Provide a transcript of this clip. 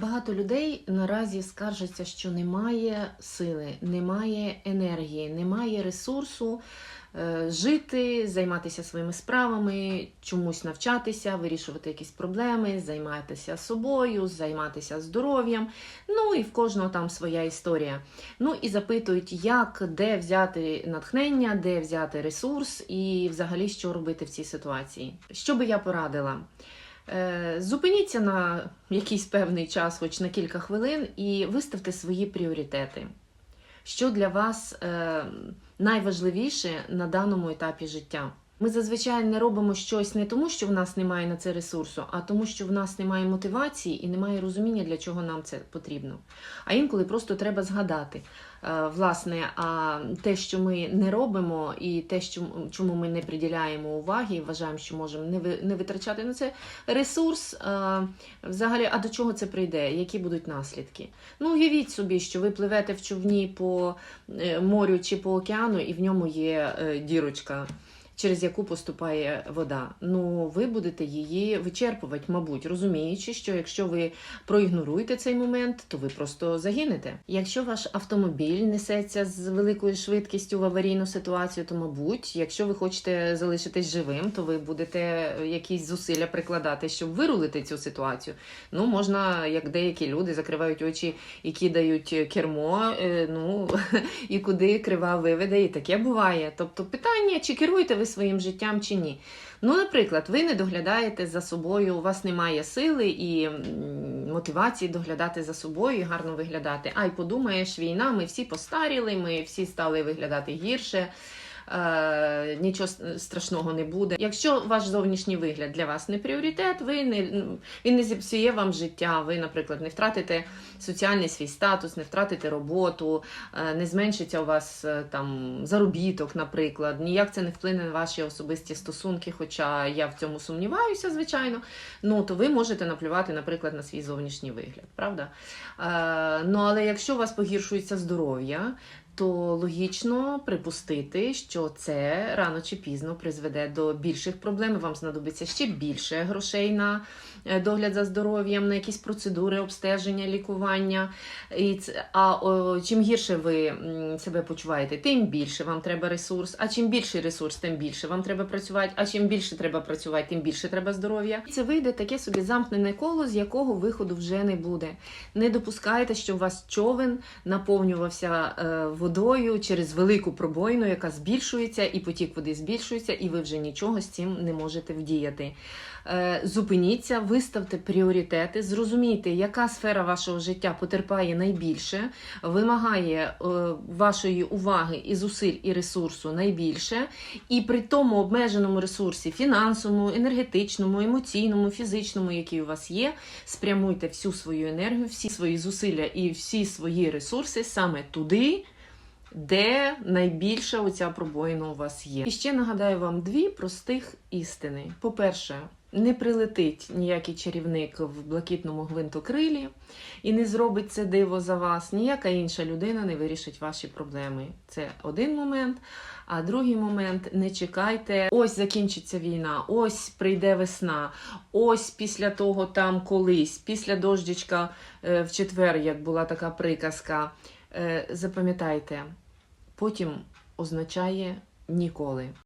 Багато людей наразі скаржаться, що немає сили, немає енергії, немає ресурсу е, жити, займатися своїми справами, чомусь навчатися, вирішувати якісь проблеми, займатися собою, займатися здоров'ям. Ну і в кожного там своя історія. Ну і запитують, як, де взяти натхнення, де взяти ресурс і взагалі що робити в цій ситуації. Що би я порадила? Е, Зупиніться на якийсь певний час, хоч на кілька хвилин, і виставте свої пріоритети. Що для вас е, найважливіше на даному етапі життя? Ми зазвичай не робимо щось не тому, що в нас немає на це ресурсу, а тому, що в нас немає мотивації і немає розуміння, для чого нам це потрібно. А інколи просто треба згадати. Е, Власне, а те, що ми не робимо, і те, що, чому ми не приділяємо уваги, і вважаємо, що можемо не ви- не витрачати на це ресурс. е, Взагалі, а до чого це прийде? Які будуть наслідки? Ну, уявіть собі, що ви пливете в човні по е, морю чи по океану, і в ньому є дірочка. Через яку поступає вода. Ну, ви будете її вичерпувати, мабуть, розуміючи, що якщо ви проігноруєте цей момент, то ви просто загинете. Якщо ваш автомобіль несеться з великою швидкістю в аварійну ситуацію, то мабуть, якщо ви хочете залишитись живим, то ви будете якісь зусилля прикладати, щоб вирулити цю ситуацію. Ну, можна, як деякі люди, закривають очі і кидають кермо, е, ну і куди крива виведе, і таке буває. Тобто питання, чи керуєте ви своїм життям чи ні. Ну, наприклад, ви не доглядаєте за собою, у вас немає сили і мотивації доглядати за собою і гарно виглядати. Ай, подумаєш, війна, ми всі постаріли, ми всі стали виглядати гірше. Е, нічого страшного не буде. Якщо ваш зовнішній вигляд для вас не пріоритет, ви не він не зіпсує вам життя. Ви, наприклад, не втратите соціальний свій статус, не втратите роботу, е, не зменшиться у вас е, там заробіток, наприклад. Ніяк це не вплине на ваші особисті стосунки, хоча я в цьому сумніваюся, звичайно. Ну то ви можете наплювати, наприклад, на свій зовнішній вигляд, правда? Ну але якщо у вас погіршується здоров'я, то логічно припустити, що це рано чи пізно призведе до більших проблем. Вам знадобиться ще більше грошей на е, догляд за здоров'ям, на якісь процедури, обстеження, лікування. І а чим гірше ви себе почуваєте, тим більше вам треба ресурс. А чим більший ресурс, тим більше вам треба працювати. А чим більше треба працювати, тим більше треба здоров'я. І Це вийде таке собі замкнене коло, з якого виходу вже не буде. Не допускайте, щоб у вас човен наповнювався е, водою через велику пробоїну, яка збільшується, і потік води збільшується, і ви вже нічого з цим не можете вдіяти. Е, Зупиніться, виставте пріоритети, зрозумійте, яка сфера вашого життя потерпає найбільше, вимагає е, вашої уваги і зусиль і ресурсу найбільше, і при тому обмеженому ресурсі фінансовому, енергетичному, емоційному, фізичному, який у вас є, спрямуйте всю свою енергію, всі свої зусилля і всі свої ресурси саме туди. Де найбільша оця пробоїна у вас є. І ще нагадаю вам дві простих істини. По-перше, не прилетить ніякий чарівник в блакитному гвинтокрилі і не зробить це диво за вас. Ніяка інша людина не вирішить ваші проблеми. Це один момент. А другий момент не чекайте. Ось закінчиться війна, ось прийде весна, ось після того там колись, після дождичка е, в четвер, як була така приказка. Е, Запам'ятайте, потім означає ніколи.